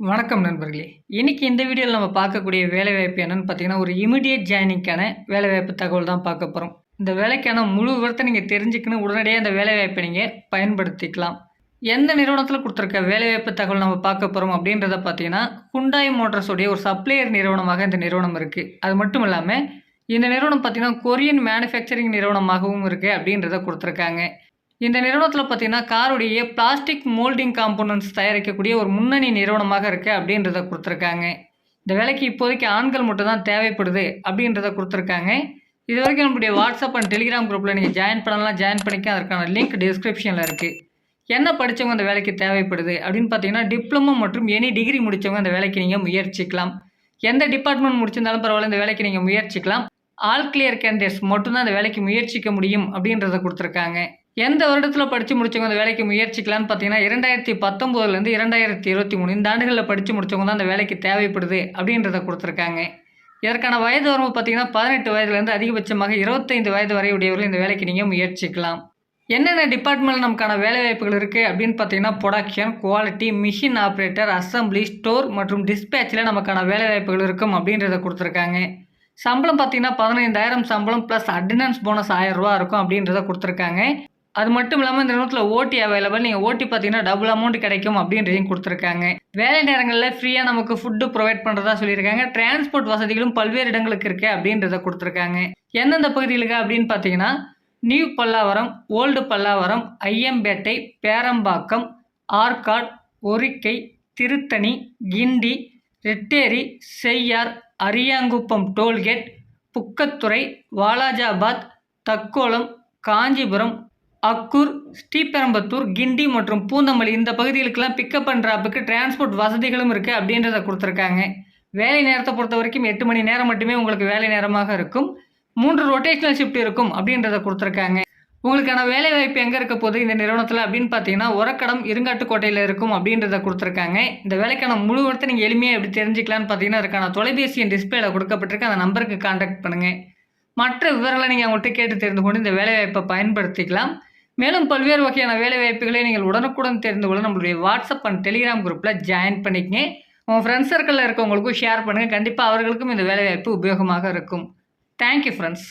வணக்கம் நண்பர்களே. இன்னைக்கு இந்த வீடியோவில் நம்ம பார்க்கக்கூடிய வேலைவாய்ப்பு என்னன்னு பார்த்தீங்கன்னா ஒரு இமிடியட் ஜாயினிங்கான வேலைவாய்ப்பு தகவல் தான் பார்க்க போகிறோம் இந்த வேலைக்கான முழு விவரத்தை நீங்கள் தெரிஞ்சுக்கணும். உடனடியாக இந்த வேலைவாய்ப்பை நீங்கள் பயன்படுத்திக்கலாம். எந்த நிறுவனத்தில் கொடுத்துருக்க வேலைவாய்ப்பு தகவல் நம்ம பார்க்க போகிறோம் அப்படின்றத பார்த்தீங்கன்னா குண்டாய் மோட்டார்ஸோடைய ஒரு சப்ளையர் நிறுவனமாக இந்த நிறுவனம் இருக்குது அது மட்டும் இல்லாமல் இந்த நிறுவனம் பார்த்தீங்கன்னா கொரியன் மேனுஃபேக்சரிங் நிறுவனமாகவும் இருக்குது அப்படின்றத கொடுத்துருக்காங்க. இந்த நிறுவனத்தில் பார்த்தீங்கன்னா காருடைய பிளாஸ்டிக் மோல்டிங் காம்போனன்ட்ஸ் தயாரிக்கக்கூடிய ஒரு முன்னணி நிறுவனமாக இருக்குது அப்படின்றத கொடுத்துருக்காங்க. இந்த வேலைக்கு இப்போதைக்கு ஆண்கள் மட்டும் தான் தேவைப்படுது அப்படின்றத கொடுத்துருக்காங்க. இது வரைக்கும் நம்முடைய வாட்ஸ்அப் அண்ட் டெலிகிராம் குரூப்பில் நீங்கள் ஜாயின் பண்ணலாம் ஜாயின் பண்ணிக்க அதற்கான லிங்க் டிஸ்கிரிப்ஷனில் இருக்குது என்ன படித்தவங்க அந்த வேலைக்கு தேவைப்படுது அப்படின்னு பார்த்தீங்கன்னா டிப்ளமோ மற்றும் எனி டிகிரி முடித்தவங்க அந்த வேலைக்கு நீங்கள் முயற்சிக்கலாம். எந்த டிபார்ட்மெண்ட் முடிச்சிருந்தாலும் பரவாயில்ல இந்த வேலைக்கு நீங்கள் முயற்சிக்கலாம். ஆல் கிளியர் கேண்டிடேட்ஸ் மட்டும்தான் அந்த வேலைக்கு முயற்சிக்க முடியும் அப்படின்றத கொடுத்துருக்காங்க. எந்த வருடத்தில் படித்து முடிச்சவங்க அந்த வேலைக்கு முயற்சிக்கலான்னு பார்த்தீங்கன்னா இரண்டாயிரத்தி பத்தொம்போதுலேருந்து இரண்டாயிரத்தி இருபத்தி மூணு இந்த ஆண்டுகளில் படித்து முடித்தவங்க தான் அந்த வேலைக்கு தேவைப்படுது அப்படின்றத கொடுத்துருக்காங்க. இதற்கான வயது வரம்பு பார்த்தீங்கன்னா பதினெட்டு வயதுலேருந்து அதிகபட்சமாக இருபத்தைந்து வயது வரை உடையவர்கள் இந்த வேலைக்கு நீங்கள் முயற்சிக்கலாம். என்னென்ன டிபார்ட்மெண்ட்டில் நமக்கான வேலைவாய்ப்புகள் இருக்குது அப்படின்னு பார்த்தீங்கன்னா production quality machine operator assembly store மற்றும் டிஸ்பேச்சில் நமக்கான வேலைவாய்ப்புகள் இருக்கும் அப்படின்றத கொடுத்துருக்காங்க. சம்பளம் பார்த்தீங்கன்னா பதினைந்தாயிரம் சம்பளம் ப்ளஸ் அட்டண்டன்ஸ் போனஸ் ஆயிரம் ரூபா இருக்கும் அப்படின்றத கொடுத்துருக்காங்க. அது மட்டும் இல்லாமல் இந்த நிறுவனத்தில் ஓட்டி அவைலபிள் நீங்கள் ஓட்டி பார்த்தீங்கன்னா டபுள் அமௌண்ட் கிடைக்கும் அப்படின்றதையும் கொடுத்துருக்காங்க. வேலை நேரங்களில் ஃப்ரீயாக நமக்கு ஃபுட்டு ப்ரொவைட் பண்ணுறதா சொல்லியிருக்காங்க. டிரான்ஸ்போர்ட் வசதிகளும் பல்வேறு இடங்களுக்கு இருக்குது அப்படின்றத கொடுத்துருக்காங்க. எந்தெந்த பகுதிகளுக்கு அப்படின்னு பார்த்தீங்கன்னா new Pallavaram old Pallavaram Iyyampettai Perambakkam Arcot Orikkai Tiruttani Guindy Retteri Cheyyar Ariyankuppam toll gate Pukkathurai Walajabad Takkolam Kanchipuram Akkur Sriperumbudur Guindy மற்றும் பூந்தமல்லி இந்த பகுதிகளுக்கெல்லாம் பிக்கப் பண்ணுறப்புக்கு ட்ராப்புக்கு டிரான்ஸ்போர்ட் வசதிகளும் இருக்குது அப்படின்றத கொடுத்துருக்காங்க. வேலை நேரத்தை பொறுத்த வரைக்கும் எட்டு மணி நேரம் மட்டுமே உங்களுக்கு வேலை நேரமாக இருக்கும். மூன்று ரொட்டேஷனல் ஷிஃப்ட் இருக்கும் அப்படின்றத கொடுத்துருக்காங்க. உங்களுக்கான வேலை வாய்ப்பு எங்கே இருக்க போகுது இந்த நிறுவனத்தில் அப்படின்னு பார்த்தீங்கன்னா உரக்கடம் இருங்காட்டுக்கோட்டையில் இருக்கும் அப்படின்றத கொடுத்துருக்காங்க. இந்த வேலைக்கான முழு இடத்தை நீங்கள் எளிமையாக எப்படி தெரிஞ்சுக்கலான்னு பார்த்தீங்கன்னா அதுக்கான தொலைபேசி என் டிஸ்பிளேல கொடுக்கப்பட்டிருக்கு. அந்த நம்பருக்கு காண்டாக்ட் பண்ணுங்கள் மற்ற விவரங்களை நீங்கள் அவங்கள்ட்ட கேட்டு தெரிந்து கொண்டு இந்த வேலைவாய்ப்பை பயன்படுத்திக்கலாம். மேலும் பல்வேறு வகையான வேலைவாய்ப்புகளை நீங்கள் உடனுக்குடன் தெரிந்து கொள்ள நம்மளுடைய வாட்ஸ்அப் அண்ட் டெலிகிராம் குரூப்பில் ஜாயின் பண்ணிக்கங்க. உங்கள் ஃப்ரெண்ட்ஸ் சர்க்கிளில் இருக்கவங்களுக்கும் ஷேர் பண்ணுங்கள் கண்டிப்பாக அவர்களுக்கும் இந்த வேலைவாய்ப்பு உபயோகமாக இருக்கும். Thank you friends